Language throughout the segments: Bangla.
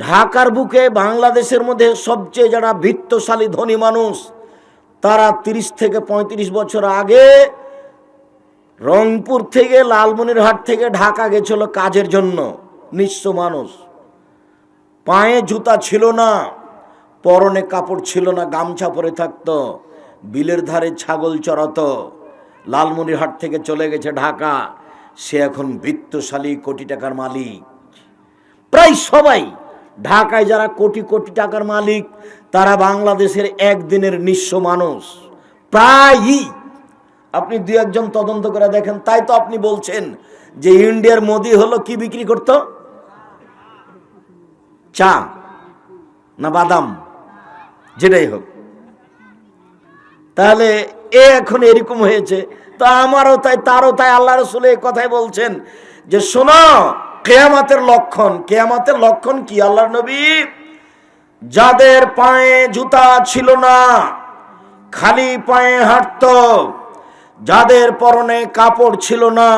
ঢাকার বুকে বাংলাদেশের মধ্যে সবচেয়ে যারা বৃত্তশালী ধনী মানুষ, তারা তিরিশ থেকে ৩৫ বছর আগে রংপুর থেকে লালমনিরহাট থেকে ঢাকা গেছিল কাজের জন্য, নিঃস্ব মানুষ। পায়ে জুতা ছিল না, পরনে কাপড় ছিল না, গামছা পরে থাকতো, বিলের ধারে ছাগল চড়াতো। লালমনিরহাট থেকে চলে গেছে ঢাকা, সে এখন বৃত্তশালী কোটি টাকার মালিক। প্রায় সবাই ঢাকায় যারা কোটি কোটি টাকার মালিক, তারা বাংলাদেশের একদিনের নিঃস্ব মানুষ। প্রায়ই আপনি দু একজন তদন্ত করে দেখেন, তাই তো আপনি বলছেন যে ইন্ডিয়ার মোদি হলো কি বিক্রি করতো? চা না বাদাম? যেটাই হোক। তাহলে এ এখন এরকম হয়েছে। তা আমারও তাই, তারও তাই আল্লাহ রসুল এই কথাই বলছেন যে, শোনো কেয়ামাতের লক্ষণ কেয়ামাতের লক্ষণ কি? আল্লাহ নবী যাদের পায়ে জুতা ছিল না, খালি পায়ে হাঁটত, যাদের পরনে কাপড় ছিল না,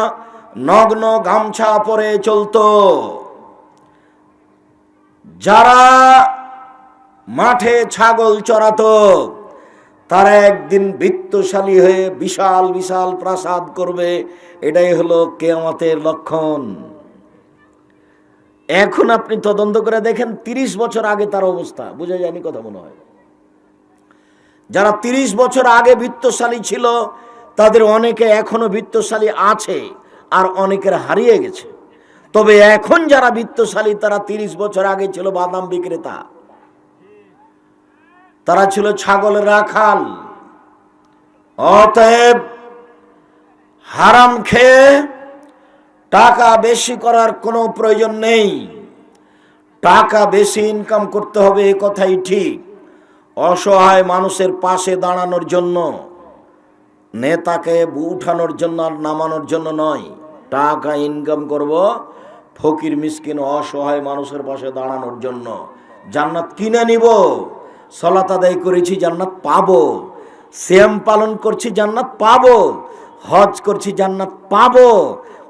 নগ্ন গামছা পরে চলতো। যারা মাঠে ছাগল চড়াতো তারা একদিন বৃত্তশালী হয়ে বিশাল বিশাল প্রাসাদ করবে। এটাই হলো কেয়ামতের লক্ষণ। এখন আপনি তদন্ত করে দেখেন তিরিশ বছর আগে তার অবস্থা। বুঝে যায়নি কথা মনে হয়? যারা তিরিশ বছর আগে বৃত্তশালী ছিল, তাদের অনেকে এখনও বৃত্তশালী আছে আর অনেকের হারিয়ে গেছে। তবে এখন যারা বৃত্তশালী, তারা তিরিশ বছর আগে ছিল বাদাম বিক্রেতা। তারা ছিল ছাগলের রাখাল। অতএব হারাম খেয়ে টাকা বেশি করার কোনো প্রয়োজন নেই। টাকা বেশি ইনকাম করতে হবে এ কথাই ঠিক। অসহায় মানুষের পাশে দাঁড়ানোর জন্য, নেতাকে উঠানোর জন্য আর নামানোর জন্য নয়। টাকা ইনকাম করব ফকির, মিসকিন, অসহায় মানুষের পাশে দাঁড়ানোর জন্য। জান্নাত কিনে নিব, সলাত আদায় করেছি, জান্নাত পাবো। শ্যাম পালন করছি, জান্নাত পাবো। হজ করছি, জান্নাত পাবো।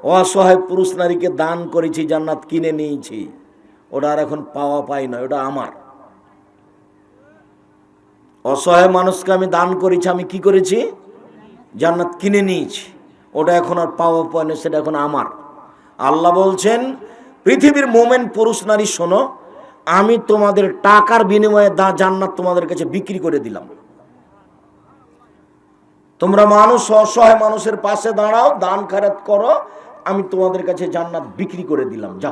অসহায় পুরুষ নারীকে দান করেছি, জান্নাত কিনে নিয়েছি। ওটা আর এখন পাওয়া পাই না, ওটা আমার। অসহায় মানুষকে আমি দান করেছি, আমি কি করেছি? জান্নাত কিনে নিয়েছি। ওটা এখন আর পাওয়া পায় না, সেটা এখন আমার। আল্লাহ বলছেন, পৃথিবীর মোমেন্ট পুরুষ নারী, শোনো, আমি তোমাদের টাকার বিনিময়ে দা জান্নাত তোমাদের কাছে বিক্রি করে দিলাম। তোমরা মানুষ, অসহায় মানুষের পাশে দাঁড়াও, দান খারাত করো আমি তোমাদের কাছে জান্নাত বিক্রি করে দিলাম, যা।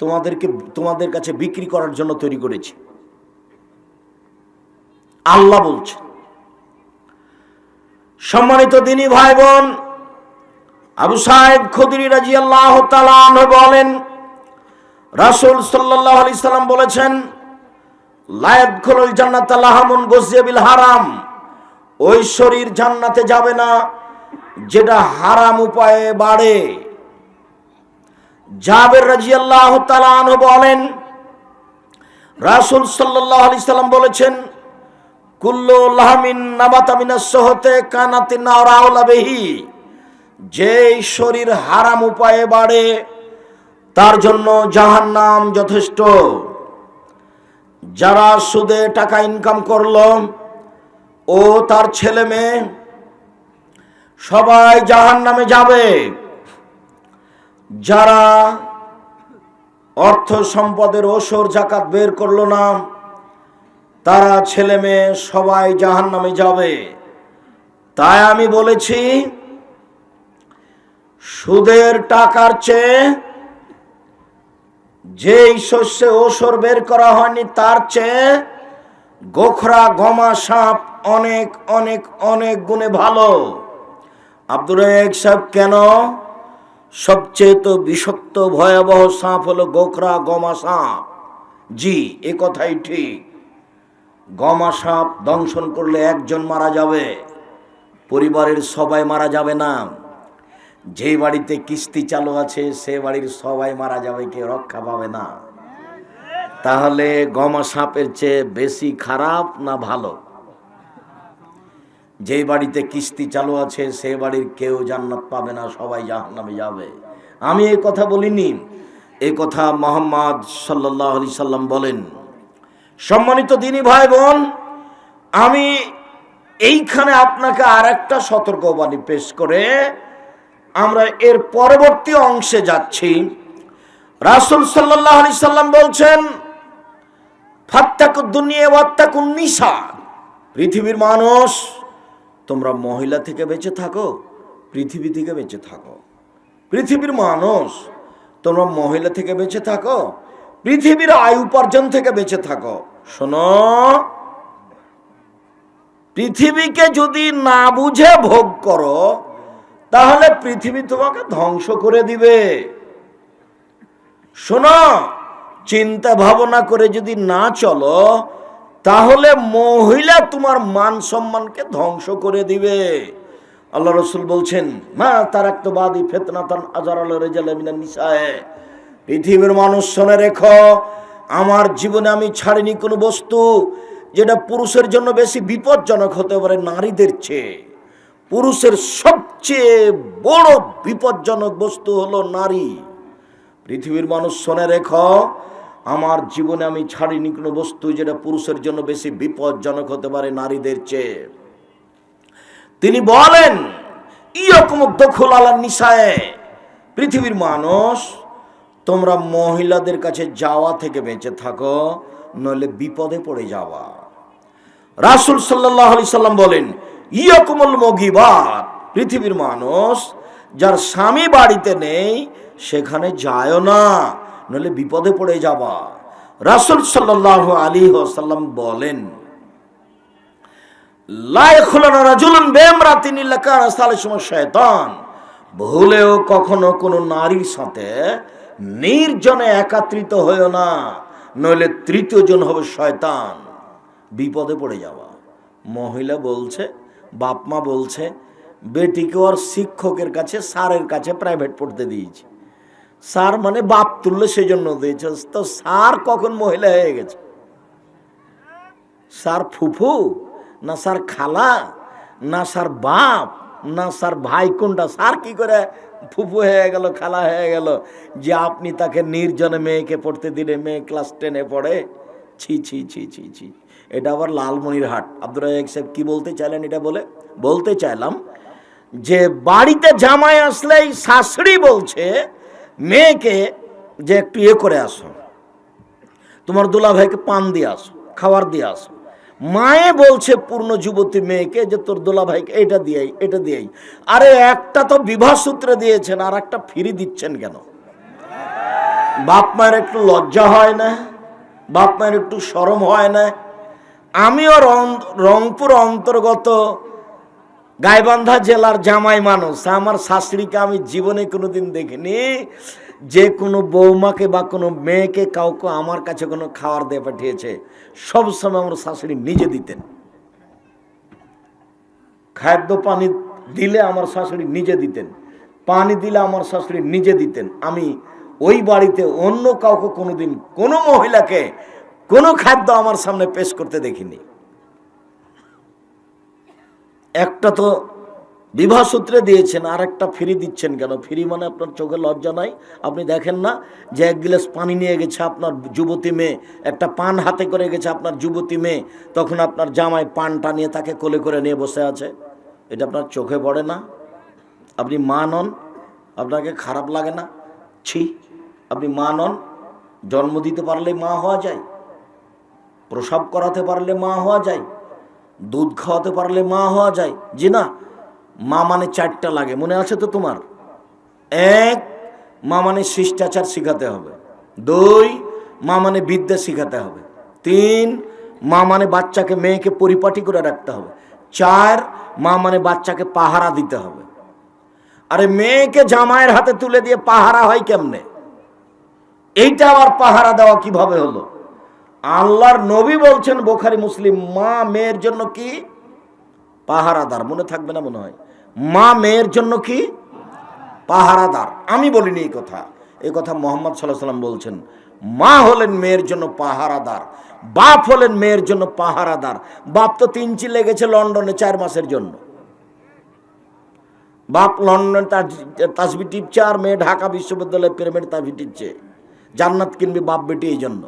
তোমাদেরকে, তোমাদের কাছে বিক্রি করার জন্য তৈরি করেছি। আল্লাহ বলছে, সম্মানিত দিনী ভাই বোন আবু সাহেব খুদরি রাজি আল্লাহ বলেন, রাসুল সাল্লাহ আলি সাল্লাম বলেছেন, লায়দ খোলল জান্নাত আল্লাহমুন গজিয়াবিল হারাম। ওই শরীর জান্নাতে যাবে না যেটা হারাম উপায়ে বাড়ে। জাবের রাজি আল্লাহ বলেন, রাসুল সাল্লাহ আলি সাল্লাম বলেছেন, কুল্লু লাহমিন নাবাতামিনা সহতে কানাতি নাওরাওলা বেহি। যেই শরীর হারাম উপায়ে বাড়ে, তার জন্য জাহান নাম যথেষ্ট। যারা সুদে টাকা ইনকাম করল, ও তার ছেলে মেয়ে সবাই জাহান নামে যাবে। যারা অর্থ সম্পদের ওসর জাকাত বের করল না, তারা ছেলে মেয়ে সবাই জাহান নামে যাবে। তাই আমি বলেছি, সুদের টাকার চেয়ে যেই শস্যে ওসর বের করা হয়নি, তার চেয়ে গোখরা, গমা, সাপ অনেক অনেক অনেক গুণে ভালো। আব্দুর সাহেব, কেন? সবচেয়ে তো বিষাক্ত ভয়াবহ সাপ হলো গোখরা গমা সাপ। জি, এ কথাই ঠিক। গমা সাপ দংশন করলে একজন মারা যাবে, পরিবারের সবাই মারা যাবে না। যে বাড়িতে কিস্তি চালু আছে, সে বাড়ির সবাই মারা যাবে, কেউ রক্ষা পাবে না। তাহলে গমা সাপের চেয়ে বেশি খারাপ না ভালো? যে বাড়িতে কিস্তি চালু আছে, সে বাড়ির কেউ জান্নাত পাবে না, সবাই জাহান্নামে যাবে। আমি এই কথা বলিনি। এ কথা মোহাম্মদ সাল্লাহ আলি সাল্লাম বলেন। সম্মানিত দিনী ভাই বোন আমি এইখানে আপনাকে আর একটা সতর্কবাণী পেশ করে আমরা এর পরবর্তী অংশে যাচ্ছি। রাসুল সাল্লাহ আলি সাল্লাম বলছেন ফাত্তাকুদ্দুনিয়া ওয়াত্তাকুন নিসা। পৃথিবীর মানুষ তোমরা মহিলা থেকে বেঁচে থাকো, পৃথিবী থেকে বেঁচে থাকো। পৃথিবীর মানুষ, তোমরা মহিলা থেকে বেঁচে থাকো, পৃথিবীর আয় উপার্জন থেকে বেঁচে থাকো। শোনো, পৃথিবীকে যদি না বুঝে ভোগ করো, তাহলে পৃথিবী তোমাকে ধ্বংস করে দিবে। শোনো, চিন্তা ভাবনা করে যদি না চলো তাহলে মহিলা তোমার মান সম্মানকে ধ্বংস করে দিবে। আল্লাহ রসুল বলছেন, মা তার একটা বাদী ফেতনাতান আজার আল্লাহ রেজাল নিশায় পৃথিবীর মানুষ শোনে রেখো, আমার জীবনে আমি ছাড়িনি কোনো বস্তু যেটা পুরুষের জন্য বেশি বিপজ্জনক হতে পারে নারীদের চেয়ে। পুরুষের সবচেয়ে বড় বিপজ্জনক বস্তু হলো নারী। পৃথিবীর মানুষ শোনে রেখো আমার জীবনে আমি ছাড়িনি কোনো বস্তু যেটা পুরুষের জন্য বেশি বিপজ্জনক হতে পারে নারীদের চেয়ে। তিনি বলেন, ইয়কম দখল আলা নিশায় পৃথিবীর মানুষ, তোমরা মহিলাদের কাছে যাওয়া থেকে বেঁচে থাকো, নইলে বিপদে পড়ে যাওয়া। রাসুল সাল্লাহ আলি সাল্লাম বলেন, ইয়কমল মগিবাদ পৃথিবীর মানুষ যার স্বামী বাড়িতে নেই, সেখানে যায় না। নইলে বিপদে পড়ে যাবা। রাসুল সাল্লাহ আলী সাল্লাম বলেন শয়তান। ভুলেও কখনো কোনো নারীর সাথে নির্জনে একাত্রিত হয়েও না, নইলে তৃতীয় জন হবে শয়তান। বিপদে পড়ে যাওয়া। মহিলা বলছে বাপ মা বলছে বেটিকে ওর শিক্ষকের কাছে, স্যারের কাছে প্রাইভেট পড়তে দিয়েছি। স্যার মানে বাপ তুললে সেই জন্য দিয়েছে। তো স্যার কখন মহিলা হয়ে গেছে? স্যার ফুফু, না স্যার খালা, না স্যার বাপ, না স্যার ভাই কোনটা? স্যার কি করে ফুফু হয়ে গেল, খালা হয়ে গেল? যে আপনি তাকে নির্জনে মেয়েকে পড়তে দিলে, মেয়ে ক্লাস টেনে পড়ে। ছি ছি ছি ছি ছি। এটা আবার লালমনির হাট। আব্দুর রাজাক সাহেব কি বলতে চাইলেন এটা বলে? বলতে চাইলাম যে, বাড়িতে জামাই আসলেই শাশুড়ি বলছে মেয়েকে যে একটু ইয়ে করে আসো, তোমার দুলা ভাইকে পান দিয়ে আসো, খাবার দিয়ে আসো। মায়ে বলছে পূর্ণ যুবতী মেয়েকে যে তোর দোলা ভাইকে এটা দিয়াই এটা দিয়েই। আরে একটা তো বিবাহ সূত্রে দিয়েছেন, আর একটা ফিরি দিচ্ছেন কেন? বাপ মায়ের একটু লজ্জা হয় না? বাপ মায়ের একটু সরম হয় না? আমিও রংপুর অন্তর্গত গাইবান্ধা জেলার জামাই মানুষ, আমার শাশুড়িকে আমি জীবনে কোনোদিন দেখিনি। যে কোনো বৌমাকে বা কোনো মেয়েকে কাউকে আমার কাছে কোনো খাবার দিয়ে পাঠিয়েছে সবসময় আমার শাশুড়ি নিজে দিতেন। খাদ্য পানি দিলে আমার শাশুড়ি নিজে দিতেন, পানি দিলে আমার শাশুড়ি নিজে দিতেন। আমি ওই বাড়িতে অন্য কাউকে কোনোদিন কোনো মহিলাকে কোনো খাদ্য আমার সামনে পেশ করতে দেখিনি। একটা তো বিবাহ সূত্রে দিয়েছেন আর একটা ফ্রি দিচ্ছেন কেন? ফ্রি মানে আপনার চোখে লজ্জা নাই? আপনি দেখেন না যে এক গ্লাস পানি নিয়ে গেছে আপনার যুবতী মেয়ে, একটা পান হাতে করে গেছে আপনার যুবতী মেয়ে, তখন আপনার জামাই পানটা নিয়ে তাকে কোলে করে নিয়ে বসে আছে। এটা আপনার চোখে পড়ে না? আপনি মা নন, আপনাকে খারাপ লাগে না? ছি, আপনি মা নন, জন্ম দিতে পারলে মা হওয়া যায়, প্রসব করাতে পারলে মা হওয়া যায়। দুধ খাওয়াতে পারলে মা হওয়া যায়। জি না? মা মানে চারটা লাগে। মনে আছে তো তোমার? এক, মা মানে শিষ্টাচার শিখাতে হবে। দুই, মা মানে বিদ্যা শিখাতে হবে। তিন, মা মানে বাচ্চাকে, মেয়েকে পরিপাটি করে রাখতে হবে। চার, মা মানে বাচ্চাকে পাহারা দিতে হবে। আরে মেয়েকে জামাইয়ের হাতে তুলে দিয়ে পাহারা হয় কেমনে? এইটা আবার পাহারা দেওয়া কীভাবে হলো? আল্লাহর নবী বলছেন, বোখারি মুসলিম, মা মেয়ের জন্য কি? পাহারাদার, মনে থাকবে না মনে হয়। মা মেয়ের জন্য কি? পাহারাদার। আমি বলিনি এই কথা। এই কথা মোহাম্মদ সাল্লাহ সাল্লাম বলছেন। মা হলেন মেয়ের জন্য পাহারাদার, বাপ হলেন মেয়ের জন্য পাহারাদার। বাপ তো তিন চিলে গেছে লন্ডনে চার মাসের জন্য। বাপ লন্ডনে তাসবি টিপছে আর মেয়ে ঢাকা বিশ্ববিদ্যালয়ে পিরামিড তাসবি টিপছে। জান্নাত কিনবে বাপ বেটি এই জন্য।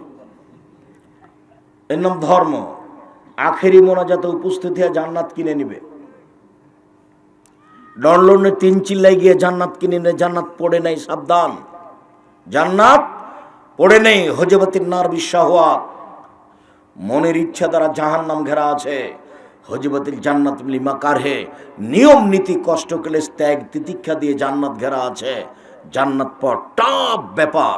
এর নাম ধর্ম। আখেরি মোনাজাতে উপস্থিত হয়ে জান্নাত কিনে নিবে। লন্ডনে তিন চিল্লাই গিয়ে জান্নাত কিনে নে জান্নাত পড়ে নেই, সাবধান। জান্নাত পড়ে নেই হজবতির নার বিশ্বাহাত মনের ইচ্ছা দ্বারা জাহান নাম ঘেরা আছে। হজবতিল জান্নাত লিমা কারহে। নিয়ম, নীতি, কষ্ট, ক্লেশ, ত্যাগ, তিতিক্ষা দিয়ে জান্নাত ঘেরা আছে। জান্নাত পর টপ ব্যাপার।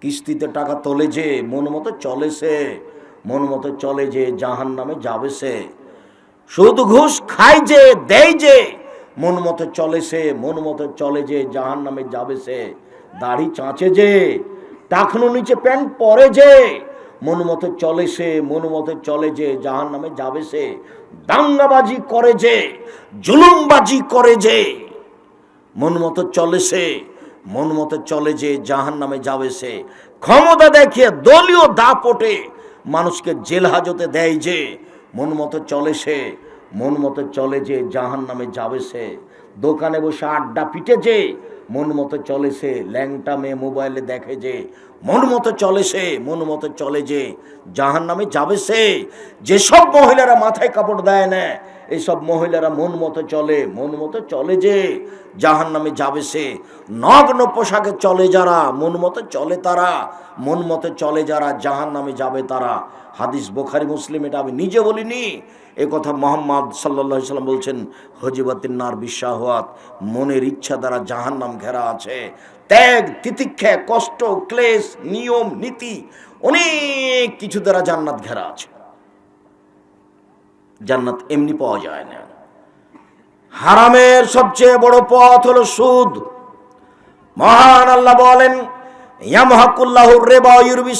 কিস্তিতে টাকা তোলে যে, মন মতো চলে সে, মন মতো চলে যে জাহান নামে যাবে সে। সুদ ঘুষ খায় যে, দেয় যে, মন মতো চলে সে, মন মতো চলে যে জাহান নামে যাবে সে। দাড়ি চাঁচে যে টাকনো নিচে প্যান্ট পরে যে, মন মতো চলে সে, মন মতো চলে যে জাহান নামে যাবে সে। দাঙ্গাবাজি করে যে, জুলুমবাজি করে যে, মন মতো চলে সে। মন মতো চলে যে জাহান নামে যাবে সে। ক্ষমতা দেখিয়ে দলীয় দাপটে মানুষকে জেল হাজতে দেয় যে। মন মতো চলে সে, মন মতো চলে যে জাহান নামে যাবে সে। দোকানে বসে আড্ডা পিটে যে, মন মতো চলে সে, ল্যাংটা মেয়ে মোবাইলে দেখে যে। মন মতো চলে সে, মন মতো চলে যে জাহান নামে যাবে সে। যেসব মহিলারা মাথায় কাপড় দেয় না এইসব মহিলারা মন মতো চলে, মন মতো চলে যে জাহান নামে যাবে সে। নগ্ন পোশাকে চলে যারা, মন মতো চলে তারা, মন মতো চলে যারা জাহান নামে যাবে তারা। হাদিস বোখারি, মুসলিম, এটা আমি নিজে বলিনি। এ কথা মোহাম্মদ সাল্লা সাল্লাম বলছেন, হজিবাতিন নার বিশ্বাহাত মনের ইচ্ছা দ্বারা জাহান নাম ঘেরা আছে। ত্যাগ, তিতিক্ষা, কষ্ট, ক্লেশ, নিয়ম, নীতি, অনেক কিছু দ্বারা জান্নাত ঘেরা আছে। জান্নাত এমনি পাওয়া যায় না। হারামের সবচেয়ে বড় পথ হলো সুদ। মহান আল্লাহ বলেন রেবা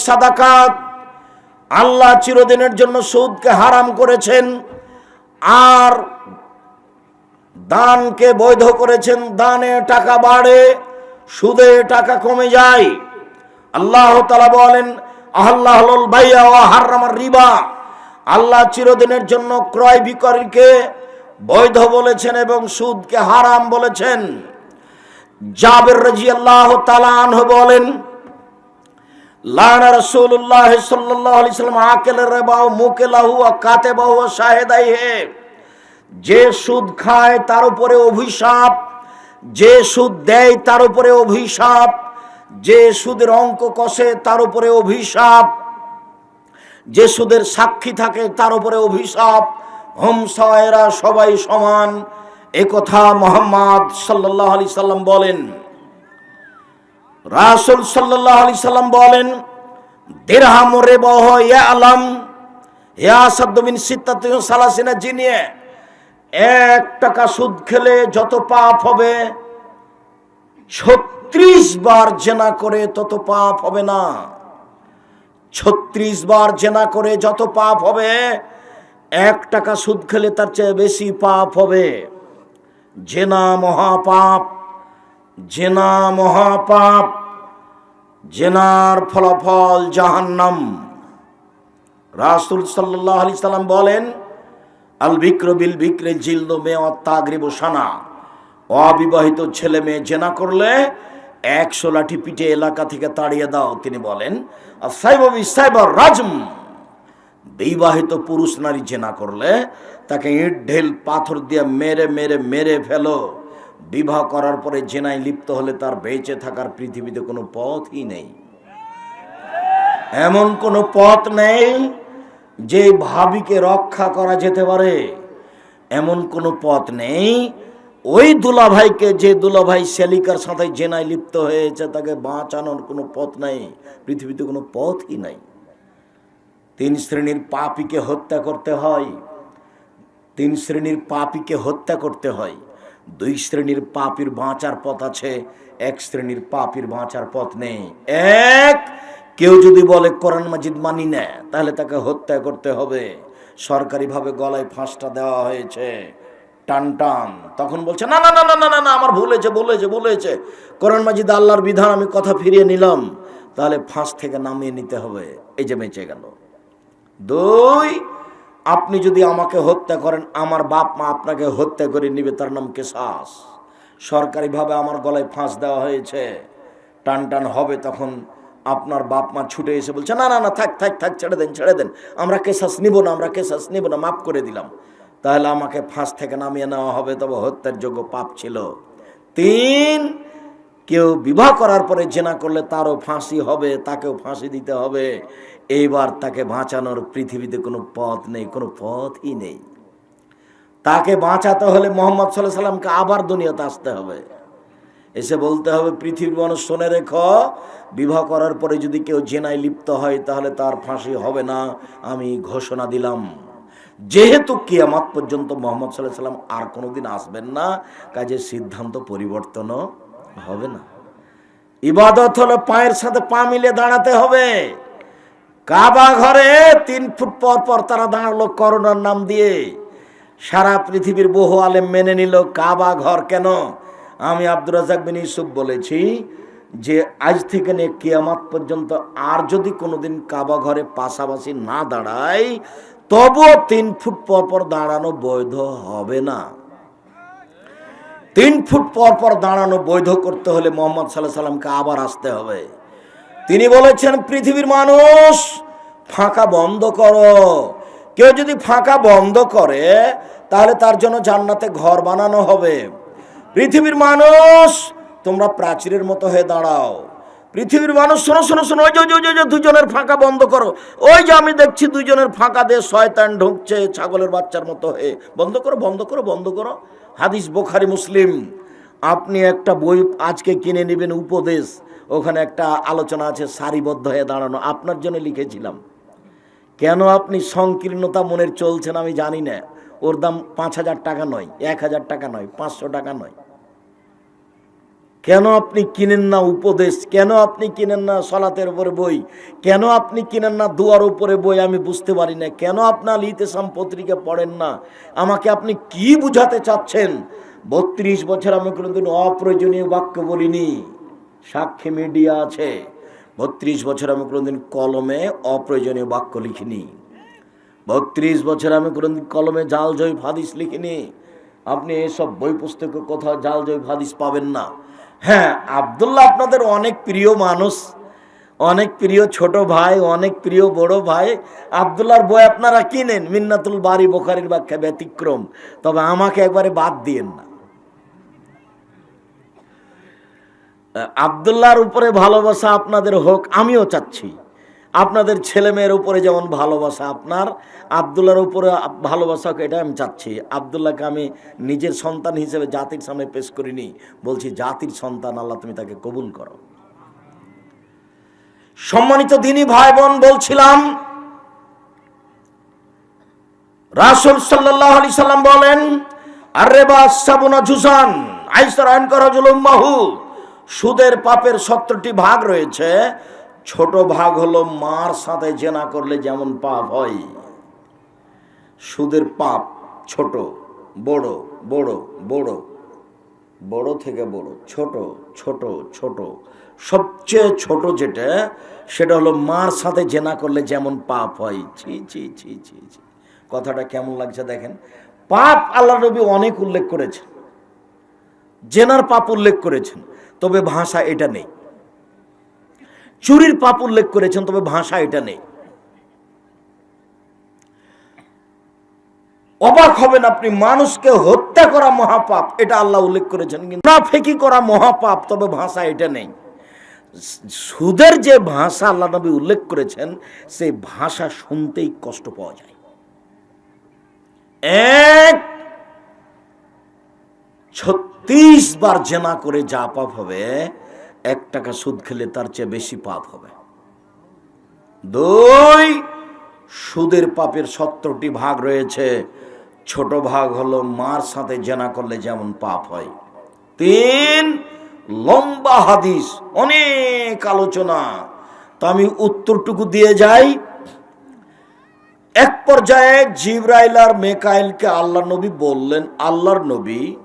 সাদাকাত। আল্লাহ চিরদিনের জন্য সুদকে হারাম করেছেন আর দানকে বৈধ করেছেন। দানে টাকা বাড়ে, সুদে টাকা কমে যায়। আল্লাহ তালা বলেন আল্লাহ ভাইয়া ও রিবা। আল্লাহ চিরদিনের জন্য ক্রয় বিক্রয়কে বৈধ বলেছেন এবং সুদকে হারাম বলেছেন। জাবের রাজি আল্লাহ তালান বলেন, লানা রাসূলুল্লাহ সাল্লাল্লাহু আলাইহি সাল্লাম আকেল রেবাও মুকেলাহু ও কাতেবাহু ও শাহেদাই হে যে সুদ খায় তার উপরে অভিশাপ, যে সুদ দেয় তার উপরে অভিশাপ, যে সুদের অঙ্ক কষে তার উপরে অভিশাপ। যে সুদের সাক্ষী থাকে তার উপরে অভিশাপ। হোমসায়েরা সবাই সমান। এ কথা মোহাম্মদ সাল্লাহ আলি সাল্লাম বলেন। রাসুল সাল্লাহ আলি সাল্লাম বলেন, দেরহাম রে বহ ইয়া আলম, ইয়া সাদ্দমিন সিত্তাত সালাসিনা জিনিয়ে এক টাকা সুদ খেলে যত পাপ হবে, ছত্রিশ বার জেনা করে তত পাপ হবে না। ছত্রিশ বার জেনা করে যত পাপ হবে, এক টাকা সুদ খেলে তার চেয়ে বেশি পাপ হবে। জেনা মহাপাপ জেনা মহাপাপ, জেনার ফলাফল জাহান্নাম। রাসুল সাল্লাহ আলি সাল্লাম বলেন, আল বিক্র বিল বিক্রে জিল্দ মে তাগরিব অবিবাহিত ছেলে মেয়ে জেনা করলে একশো লাঠি পিঠে এলাকা থেকে তাড়িয়ে দাও, তিনি বলেন আর রাজম। বিবাহিত পুরুষ নারী জেনা করলে তাকে ইট ঢেল পাথর দিয়ে মেরে মেরে মেরে ফেলো। বিবাহ করার পরে জেনায় লিপ্ত হলে তার বেঁচে থাকার পৃথিবীতে কোনো পথই নেই। এমন কোনো পথ নেই যে ভাবিকে রক্ষা করা যেতে পারে। এমন কোনো পথ নেই ওই দুলাভাইকে যে দুলাভাই সেলিকার সাথে জেনায় লিপ্ত হয়েছে, তাকে বাঁচানোর কোনো পথ নাই, পৃথিবীতে কোনো পথই নাই। তিন শ্রেণির পাপিকে হত্যা করতে হয়, তিন শ্রেণির পাপিকে হত্যা করতে হয়। দুই শ্রেণির পাপির বাঁচার পথ আছে, এক শ্রেণির পাপির বাঁচার পথ নেই। এক, কেউ যদি বলে কোরআন মাজিদ মানি না, তাহলে তাকে হত্যা করতে হবে। সরকারিভাবে গলায় ফাঁসটা দেওয়া হয়েছে। টান টান। তখন বলছে, না না না না না না আমার ভুল হয়েছে ভুল হয়েছে মাজিদ আল্লাহর বিধান, আমি কথা ফিরিয়ে নিলাম। তাহলে ফাঁস থেকে নামিয়ে নিতে হবে। এই যে বেঁচে গেল। দুই, আপনি যদি আমাকে হত্যা করেন, আমার বাপ মা আপনাকে হত্যা করে নিবে, তার নাম কেসাস সরকারিভাবে আমার গলায় ফাঁস দেওয়া হয়েছে। টান টান হবে তখন আপনার বাপ মা ছুটে এসে বলছে, না না না, থাক থাক থাক, ছেড়ে দেন ছেড়ে দেন। আমরা কেশাস নিব না, আমরা কেশাস নিব না, মাফ করে দিলাম। তাহলে আমাকে ফাঁস থেকে নামিয়ে নেওয়া হবে, তবে হত্যার যোগ্য পাপ ছিল। তিন, কেউ বিবাহ করার পরে জেনা করলে তারও ফাঁসি হবে, তাকেও ফাঁসি দিতে হবে। এইবার তাকে বাঁচানোর পৃথিবীতে কোনো পথ নেই, কোনো পথই নেই। তাকে বাঁচাতে হলে মোহাম্মদ সাল্লাহ সাল্লামকে আবার দুনিয়াতে আসতে হবে। এসে বলতে হবে, পৃথিবীর মানুষ শোনে রেখ, বিবাহ করার পরে যদি কেউ জেনায় লিপ্ত হয়, তাহলে তার ফাঁসি হবে না, আমি ঘোষণা দিলাম। যেহেতু কিয়ামত পর্যন্ত মোহাম্মদ সাল্লাহ সাল্লাম আর কোনোদিন আসবেন না, কাজে সিদ্ধান্ত পরিবর্তনও হবে না। ইবাদত হলো পায়ের সাথে পা মিলে দাঁড়াতে হবে। কাবা ঘরে তিন ফুট পর পর তারা দাঁড়াল করোনার নাম দিয়ে। সারা পৃথিবীর বহু আলেম মেনে নিল, কাবা ঘর কেন? আমি আব্দুর রাজাক বিন ইউসুফ বলেছি যে, আজ থেকে নিয়ে কেয়ামাত পর্যন্ত আর যদি কোনোদিন কাবা ঘরে পাশাপাশি না দাঁড়ায় তবুও তিন ফুট পর পর দাঁড়ানো বৈধ হবে না। তিন ফুট পর পর দাঁড়ানো বৈধ করতে হলে মোহাম্মদ সাল্লাহ সাল্লামকে আবার আসতে হবে। তিনি বলেছেন, পৃথিবীর মানুষ ফাঁকা বন্ধ করো। কেউ যদি ফাঁকা বন্ধ করে, তাহলে তার জন্য জান্নাতে ঘর বানানো হবে। পৃথিবীর মানুষ, তোমরা প্রাচীরের মতো হয়ে দাঁড়াও। পৃথিবীর মানুষ শোনো শোনো শোনো ওই যে ওই যে, দুজনের ফাঁকা বন্ধ করো। ওই যে আমি দেখছি দুজনের ফাঁকা দিয়ে শয়তান ঢুকছে ছাগলের বাচ্চার মতো হয়ে। বন্ধ করো বন্ধ করো বন্ধ করো। হাদিস বোখারি মুসলিম। আপনি একটা বই আজকে কিনে নেবেন উপদেশ। ওখানে একটা আলোচনা আছে সারিবদ্ধ হয়ে দাঁড়ানো। আপনার জন্য লিখেছিলাম। কেন আপনি সংকীর্ণতা মনের চলছেন আমি জানি না। ওর দাম পাঁচ হাজার টাকা নয় এক হাজার টাকা নয় পাঁচশো টাকা নয়। কেন আপনি কিনেন না উপদেশ? কেন আপনি কিনেন না সলাতের উপরে বই? কেন আপনি কিনেন না দুয়ার উপরে বই? আমি বুঝতে পারি না। কেন আপনার ইতেসাম পত্রিকা পড়েন না? আমাকে আপনি কি বুঝাতে চাচ্ছেন? বত্রিশ বছর আমি কোনোদিন অপ্রয়োজনীয় বাক্য বলিনি। সাক্ষী মিডিয়া আছে। বত্রিশ বছর আমি কোনোদিন কলমে অপ্রয়োজনীয় বাক্য লিখিনি। বত্রিশ বছর আমি কোনোদিন কলমে জাল জয় ফাদিস লিখিনি। আপনি এসব বই পুস্তকে কোথাও জাল জয় ফাদিস পাবেন না। হ্যাঁ আবদুল্লাহ আপনাদের অনেক প্রিয় মানুষ, অনেক প্রিয় ছোট ভাই, অনেক প্রিয় বড় ভাই। আবদুল্লাহর বই আপনারা কিনেন, মিন্নাতুল বাড়ি বোখারির ব্যাখ্যা ব্যতিক্রম। তবে আমাকে একবারে বাদ দিয়েন না। আবদুল্লাহর উপরে ভালোবাসা আপনাদের হোক, আমিও চাচ্ছি। আপনাদের ছেলে মেয়ের উপরে যেমন ভালোবাসা আপনার আবদুল্লাহর উপরে ভালোবাসা, এটা আমি চাচ্ছি। আবদুল্লাহকে আমি নিজের সন্তান হিসেবে জাতির সামনে পেশ করিনি। বলছি, জাতির সন্তান, আল্লাহ তুমি তাকে কবুল করো। সম্মানিত দিনী ভাই বোন বলছিলাম, রাসুল সাল্লাহ আলি সাল্লাম বলেন আরে বা সাবুনা জুসান আইন করা মাহু, সুদের পাপের সত্তরটি ভাগ রয়েছে ছোট ভাগ হলো মার সাথে জেনা করলে যেমন পাপ হয়। সুদের পাপ ছোট, বড় বড় বড় বড় থেকে বড়, ছোট ছোট ছোট। সবচেয়ে ছোট যেটা, সেটা হলো মার সাথে জেনা করলে যেমন পাপ হয়। ছি ছি ছি ছি ছি। কথাটা কেমন লাগছে দেখেন? পাপ আল্লাহ নবী অনেক উল্লেখ করেছেন। জেনার পাপ উল্লেখ করেছেন। তবে ভাষা এটা নেই। চুরির পাপ উল্লেখ করেছেন, তবে ভাষা এটা নেই। অবাক হবেন আপনি, মানুষকে হত্যা করা মহাপাপ, এটা আল্লাহ উল্লেখ করেছেন, কিন্তু ফেকি করা মহাপাপ, তবে ভাষা এটা নেই। সুদের যে ভাষা আল্লাহ নবী উল্লেখ করেছেন, সেই ভাষা শুনতেই কষ্ট পাওয়া যায়। এক, ছত্রিশ বার জেনা করে যা পাপ হবে এক টাকা সুদ খেলে তার চেয়ে বেশি পাপ হবে। দুই, সুদের পাপের সত্তরটি ভাগ রয়েছে। ছোট ভাগ হলো মার সাথে জেনা করলে যেমন পাপ হয়। তিন, লম্বা হাদিস, অনেক আলোচনা। তো আমি উত্তরটুকু দিয়ে যাই। এক পর্যায়ে জিব্রাইল আর মেকাইলকে আল্লাহ নবী বললেন, আল্লাহর নবী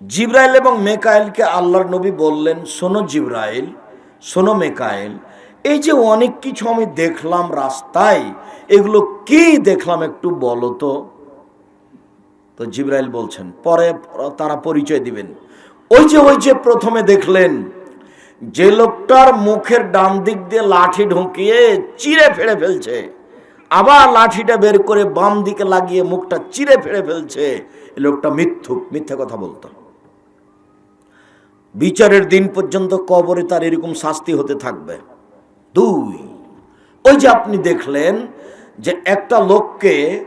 জিব্রাইল এবং মেকাইলকে আল্লাহর নবী বললেন, শোনো জিব্রাইল, শোনো মেকাইল, এই যে অনেক কিছু আমি দেখলাম রাস্তায়, এগুলো কি দেখলাম একটু বলো তো। তো জিব্রাইল বলছেন, পরে তারা পরিচয় দিবেন। ওই যে ওই যে প্রথমে দেখলেন, যে লোকটার মুখের ডান দিক দিয়ে লাঠি ঢুকিয়ে চিরে ফেড়ে ফেলছে, আবার লাঠিটা বের করে বাম দিকে লাগিয়ে মুখটা চিরে ফেড়ে ফেলছে। লোকটা মিথ্যুক, মিথ্যে কথা বলতো। বিচারের দিন পর্যন্ত কবরে তার এরকম শাস্তি হতে থাকবে। দুই, ওই যে আপনি দেখলেন যে একটা লোককে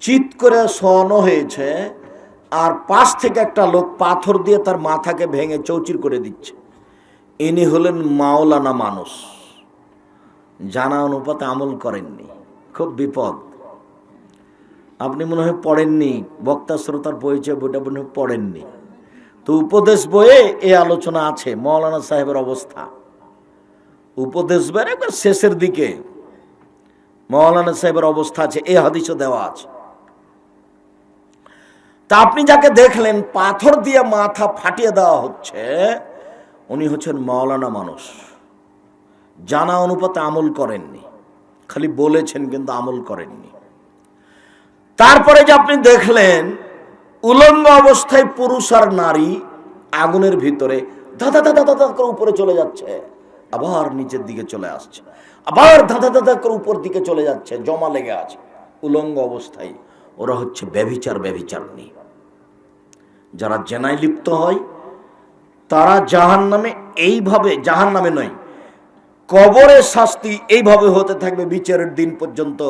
চিৎ করে শোয়ানো হয়েছে আর পাশ থেকে একটা লোক পাথর দিয়ে তার মাথাকে ভেঙে চৌচির করে দিচ্ছে। ইনি হলেন মাওলানা মানুষ। জানা অনুপাতে আমল করেননি। খুব বিপদ। আপনি মনে হয় পড়েননি, বক্তা শ্রোতার পরিচয় বইটা মনে হয় পড়েননি। তো উপদেশ বইয়ে এ আলোচনা আছে, মৌলানা সাহেবের অবস্থা। উপদেশ বইয়ের একবার শেষের দিকে মৌলানা সাহেবের অবস্থা আছে এ হাদিসও দেওয়া আছে। তা আপনি যাকে দেখলেন, পাথর দিয়ে মাথা ফাটিয়ে দেওয়া হচ্ছে, উনি হচ্ছেন মাওলানা মানুষ। জানা অনুপাতে আমল করেননি, খালি বলেছেন কিন্তু আমল করেননি। তারপরে যে আপনি দেখলেন উলঙ্গ অবস্থায় পুরুষ আর নারী আগুনের ভিতরে ধাঁধা ধাঁধা ধাঁধা করে উপরে চলে যাচ্ছে, আবার নিচের দিকে চলে আসছে, আবার ধাঁধা ধাঁধা করে উপর দিকে চলে যাচ্ছে, জমা লেগে আছে। উলঙ্গ অবস্থায় ওরা হচ্ছে ব্যভিচার নিয়ে যারা জেনায় লিপ্ত হয়, তারা জাহান নামে এইভাবে জাহান নামে নয় কবরের শাস্তি এইভাবে হতে থাকবে বিচারের দিন পর্যন্ত।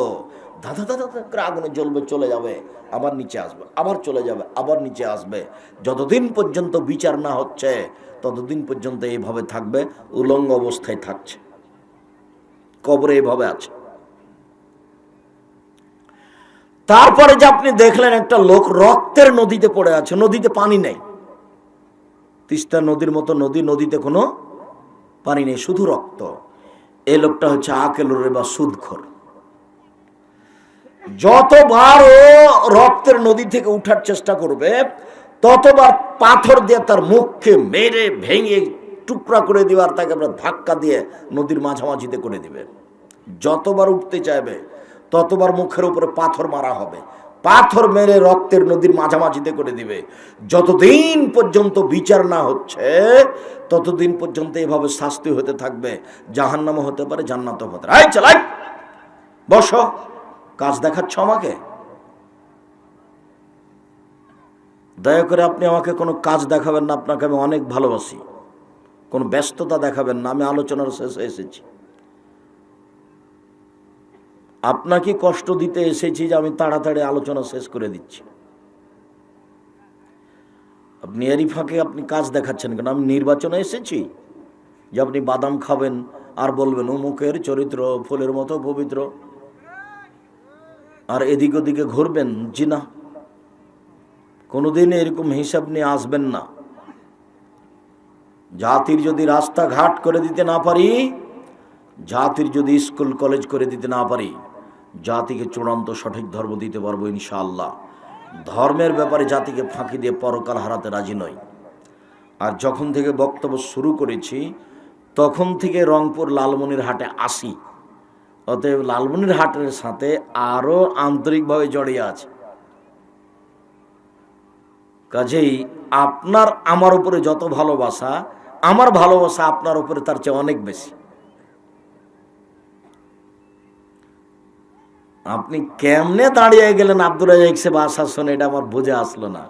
ধাঁধা ধাঁধা করে আগুনে জ্বলবে, চলে যাবে, আবার নিচে আসবে, আবার চলে যাবে, আবার নিচে আসবে। যতদিন পর্যন্ত বিচার না হচ্ছে, ততদিন পর্যন্ত এইভাবে থাকবে, উলঙ্গ অবস্থায় থাকছে। কবরে এইভাবে আছে। তারপরে যে আপনি দেখলেন একটা লোক রক্তের নদীতে পড়ে আছে, নদীতে পানি নেই। তিস্তা নদীর মতো নদী, নদীতে কোনো পানি নেই, শুধু রক্ত। এই লোকটা হচ্ছে আকেলরে বা সুদখর। যতবার ও রক্তের নদী থেকে উঠার চেষ্টা করবে, ততবার পাথর দিয়ে তার মুখকে মেরে ভেঙে টুকরা করে দিবে আর তাকে আমরা ধাক্কা দিয়ে নদীর মাঝামাঝিতে করে দিবে। যতবার উঠতে চাইবে, ততবার মুখের উপরে পাথর মারা হবে। পাথর মেরে রক্তের নদীর মাঝামাঝিতে করে দিবে। যতদিন পর্যন্ত বিচার না হচ্ছে, ততদিন পর্যন্ত এভাবে শাস্তি হতে থাকবে। জাহান্নামও হতে পারে, জান্নাতও হতে পারে। আয় চালাই বসো। কাজ দেখাচ্ছ আমাকে? দয়া করে আপনি আমাকে কোনো কাজ দেখাবেন না, আপনাকে আমি অনেক ভালোবাসি। কোনো ব্যস্ততা দেখাবেন না, আমি আলোচনার শেষে এসেছি। আপনাকে কষ্ট দিতে এসেছি যে আমি তাড়াতাড়ি আলোচনা শেষ করে দিচ্ছি। আপনি এরই ফাঁকে আপনি কাজ দেখাচ্ছেন কেন? আমি নির্বাচনে এসেছি যে আপনি বাদাম খাবেন আর বলবেন, অমুকের চরিত্র ফুলের মতো পবিত্র। আর এদিক ওদিকে ঘুরবেন জি না কোনোদিন এরকম হিসাব নিয়ে আসবেন না। জাতির যদি রাস্তাঘাট করে দিতে না পারি, জাতির যদি স্কুল, কলেজ করে দিতে না পারি, জাতিকে চূড়ান্ত সঠিক ধর্ম দিতে পারব ইনশাআল্লাহ। ধর্মের ব্যাপারে জাতিকে ফাঁকি দিয়ে পরকাল হারাতে রাজি নই। আর যখন থেকে বক্তব্য শুরু করেছি, তখন থেকে রংপুর লালমনির হাটে আসি। অতএব লালমনির হাটের সাথে আরও আন্তরিকভাবে জড়িয়ে আছে। কাজেই আপনার আমার উপরে যত ভালোবাসা, আমার ভালোবাসা আপনার উপরে তার চেয়ে অনেক বেশি। আপনি কেমনে দাঁড়িয়ে গেলেন আব্দুর রাজাক সে বাসা শুনে এটা আমার বুঝে আসলো না।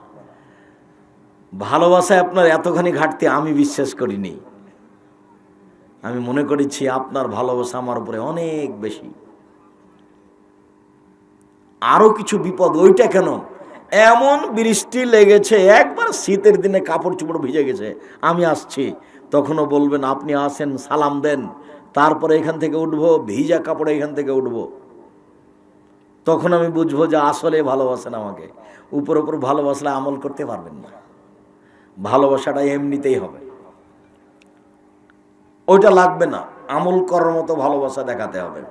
ভালোবাসায় আপনার এতখানি ঘাটতি আমি বিশ্বাস করিনি। আমি মনে করেছি আপনার ভালোবাসা আমার উপরে অনেক বেশি। আরও কিছু বিপদ, ওইটা কেন? এমন বৃষ্টি লেগেছে, একবার শীতের দিনে কাপড় চোপড় ভিজে গেছে, আমি আসছি। তখনও বলবেন, আপনি আসেন, সালাম দেন, তারপরে এখান থেকে উঠবো, ভিজা কাপড়ে এখান থেকে উঠবো। তখন আমি বুঝব যে আসলে ভালোবাসেন আমাকে। উপর উপর ভালোবাসলে আমল করতে পারবেন না। ভালোবাসাটা এমনিতেই হবে। ওইটা লাগবে না। আমল করার মতো ভালোবাসা দেখাতে হবে।